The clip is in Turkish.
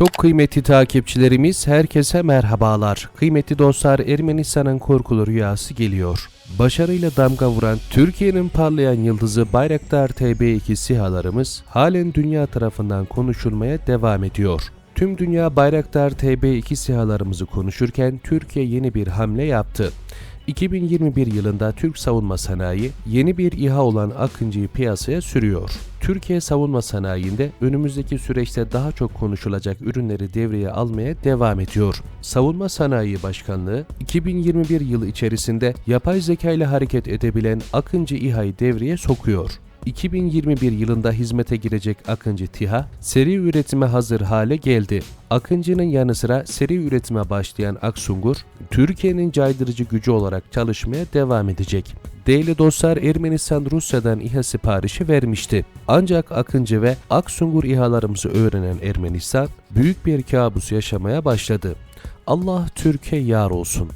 Çok kıymetli takipçilerimiz herkese merhabalar. Kıymetli dostlar Ermenistan'ın korkulu rüyası geliyor. Başarıyla damga vuran Türkiye'nin parlayan yıldızı Bayraktar TB2 SİHA'larımız halen dünya tarafından konuşulmaya devam ediyor. Tüm dünya Bayraktar TB2 SİHA'larımızı konuşurken Türkiye yeni bir hamle yaptı. 2021 yılında Türk savunma sanayi yeni bir İHA olan Akıncı'yı piyasaya sürüyor. Türkiye savunma sanayinde önümüzdeki süreçte daha çok konuşulacak ürünleri devreye almaya devam ediyor. Savunma Sanayi Başkanlığı 2021 yılı içerisinde yapay zeka ile hareket edebilen Akıncı İHA'yı devreye sokuyor. 2021 yılında hizmete girecek Akıncı TİHA seri üretime hazır hale geldi. Akıncı'nın yanı sıra seri üretime başlayan Aksungur, Türkiye'nin caydırıcı gücü olarak çalışmaya devam edecek. Değerli dostlar Ermenistan Rusya'dan İHA siparişi vermişti. Ancak Akıncı ve Aksungur İHA'larımızı öğrenen Ermenistan büyük bir kabus yaşamaya başladı. Allah Türkiye yar olsun.